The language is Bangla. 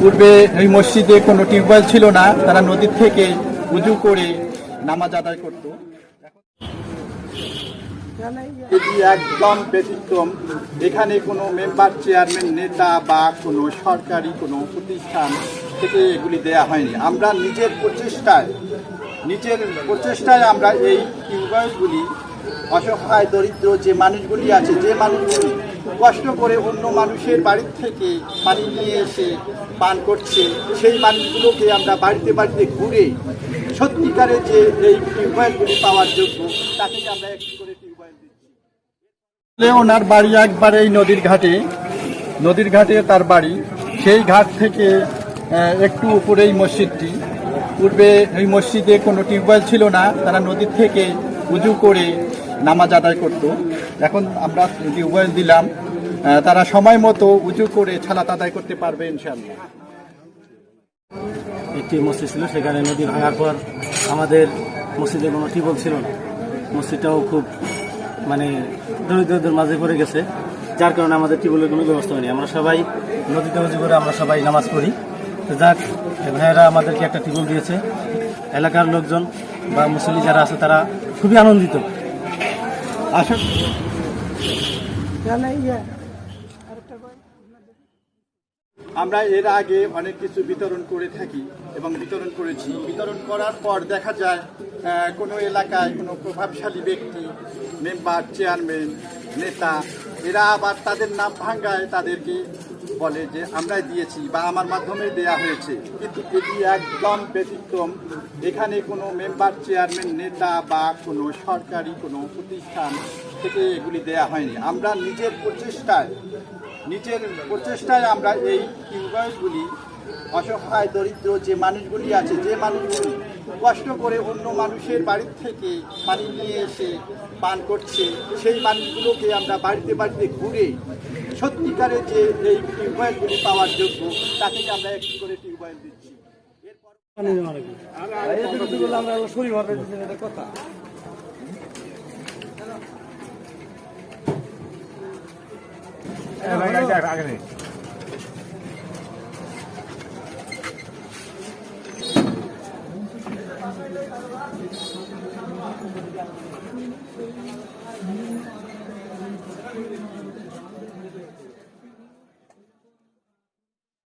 পূর্বে এই মসজিদে কোনো টিউবওয়েল ছিল না, তারা নদীর থেকে উজু করে নামাজ আদায় করত। এটি একদম ব্যতিক্রম। এখানে কোনো মেম্বার, চেয়ারম্যান, নেতা বা কোনো সরকারি কোনো প্রতিষ্ঠান থেকে এগুলি দেয়া হয়নি। আমরা নিজের প্রচেষ্টায় নিজের প্রচেষ্টায় আমরা এই টিউবওয়েলগুলি অসহায়, দরিদ্র যে মানুষগুলি আছে, যে মানুষগুলি কষ্ট করে অন্য মানুষের বাড়ির থেকে পানি নিয়ে এসে পান করছে। সেই মানুষগুলোকে আমরা বাড়িতে বাড়িতে ঘুরে সত্যিকারে যে এই টিউবওয়েলগুলি পাওয়ার যোগ্য, তাকে আমরা একটি করে টিউবওয়েল দিচ্ছি। ওনার বাড়ি একবারে এই নদীর ঘাটে নদীর ঘাটে তার বাড়ি। সেই ঘাট থেকে একটু উপরে এই মসজিদটি। পূর্বে এই মসজিদে কোনো টিউবওয়েল ছিল না, তারা নদীর থেকে উজু করে নামাজ আদায় করত। এখন আমরা টিউবওয়েল দিলাম তারা সময় মতো উঁচু করে ছালাত আদায় করতে পারবে ইনশাল্লাহ একটি মসজিদ ছিল, সেখানে নদী ভাঙার পর আমাদের মসজিদে কোনো টিউবওয়েল ছিল না। মসজিদটাও খুব মানে দরিদ্রদের মাঝে পড়ে গেছে। যার কারণে আমাদের টিউবওয়েলের কোনো ব্যবস্থা হয়নি। আমরা সবাই নদীতে উঁচু করে আমরা সবাই নামাজ পড়ি। যাক, ভাইয়েরা আমাদেরকে একটা টিউবওয়েল দিয়েছে। এলাকার লোকজন বা মুসলিম যারা আছে, তারা খুবই আনন্দিত। আসলে আমরা এর আগে অনেক কিছু বিতরণ করে থাকি এবং বিতরণ করেছি। বিতরণ করার পর দেখা যায় কোনো এলাকায় কোনো প্রভাবশালী ব্যক্তি মেম্বার চেয়ারম্যান নেতা এরা আবার তাদের নাম ভাঙ্গায় তাদেরকে বলে যে আমরাই দিয়েছি বা আমার মাধ্যমে দেয়া হয়েছে। কিন্তু এটি একদম ব্যতিক্রম। এখানে কোনো মেম্বার, চেয়ারম্যান, নেতা বা কোনো সরকারি কোনো প্রতিষ্ঠান থেকে এগুলি দেয়া হয়নি। আমরা নিজের প্রচেষ্টায় নিজের প্রচেষ্টায় আমরা এই টিউবওয়েলগুলি অসহায়, দরিদ্র যে মানুষগুলি আছে, যে মানুষগুলি কষ্ট করে অন্য মানুষের বাড়ির থেকে পানি নিয়ে এসে পান করছে, সেই মানুষগুলোকে আমরা বাড়িতে বাড়িতে ঘুরে সত্যিকারের যে এই টিউবওয়েলগুলি পাওয়ার যোগ্য তাকে আমরা একটি করে টিউবওয়েল দিচ্ছি? কথা। আগে